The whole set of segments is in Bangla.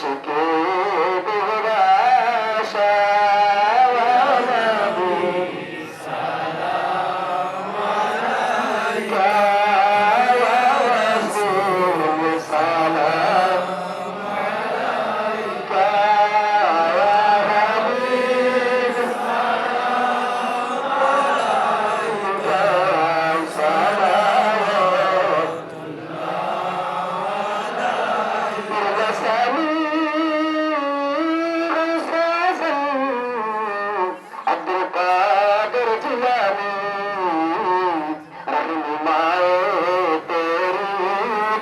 Shaka.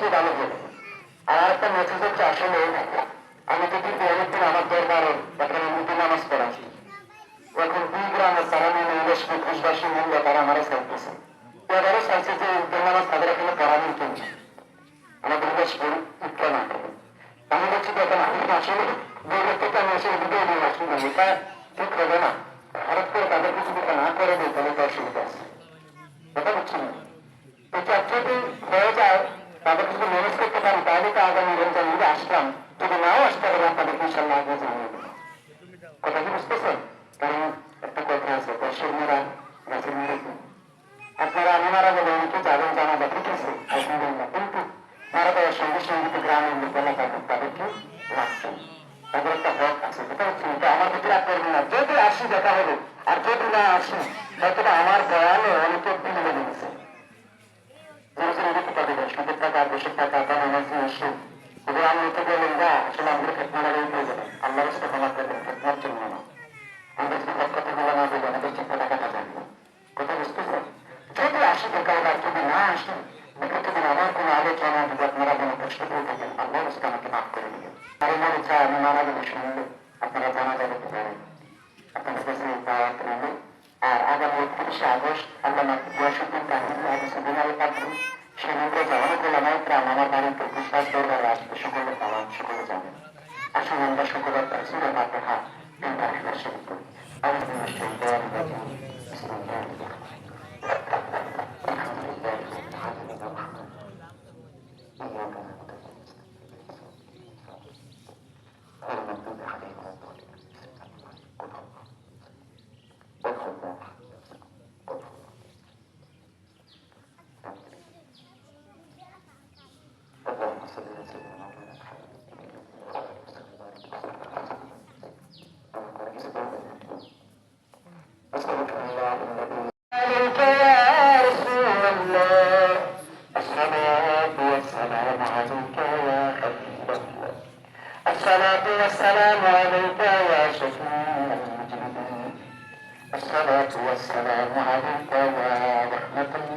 কি ভালো বলে আর একটা মেসেজ হচ্ছে আসলে আমি তো কিন্তু অনেকদিন আমার দরবারে এখানে মুদি নামাজ পড়াচ্ছি। এখন দুই গ্রামের তারা নিয়ে ইংলিশ ঘুষবাসী মূল্য তারা আমারে চাইতেছে এবারও চাইছে যে উদ্যোগ নামাজ তাদের এখানে পড়ানোর জন্য আমাদের বেশ উৎকা না আমি বলছি দেখেন আমি আসলে দৌড়ের থেকে আমি এসে ভিডিও নিয়ে আসি না এটা ঠিক হবে না। হঠাৎ করে তাদের কিছু যদি না করে দিই, তাহলে তো অসুবিধা আছে। কথা বুঝছি না। এটা যদি হয়ে যায় তাদেরকে যদি ম্যানেজ করতে পারি, তাহলে তো আগামী রমজান ঈদে আসলাম। যদি নাও আসতে পারে তাদেরকে ইনশাল্লাহ আগে জানিয়ে কথা কি বুঝতেছেন? কারণ একটা কথা আছে, দর্শক মেয়েরা গাছের মেয়েরা আপনারা আমি মারা গেলে অনেকে যাবেন, জানা জানাজা ঠিক আছে, আলহামদুলিল্লাহ। কিন্তু মারা যাওয়ার সঙ্গে সঙ্গে তো গ্রামের লোক এলাকার লোক তাদেরকে রাখছেন তাদের একটা হক আছে, সেটা হচ্ছে এটা আমার ভিতরে আপনার যদি আসি দেখা হবে, আর যদি না আসি হয়তো আমার বয়ানে অনেকে আসে এবার আমি তো বললেন না আসলে আমাদের খেতনারা এই যাবে আল্লাহ রাস্তা ক্ষমা করবেন খেতনার জন্য না আমাদের হক কথা বলে না বলে আমাদের চিন্তা টাকাটা জানব কথা বুঝতেছেন যদি আসি দেখা হবে আমার দিবেন যাবে আগামী একত্রিশে আগস্ট আল্লাহ বয়সুদ্দিন আদেশে দিনারে পাঠান সেদিনকে যাওয়ার গোলামাই 지혜가 open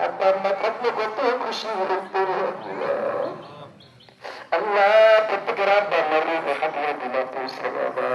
আর বাবা থাকলে কত খুশি হতো আল্লাহ প্রত্যেকের আব্বা মরে হাতিয়া দিলা পৌঁছে বাবা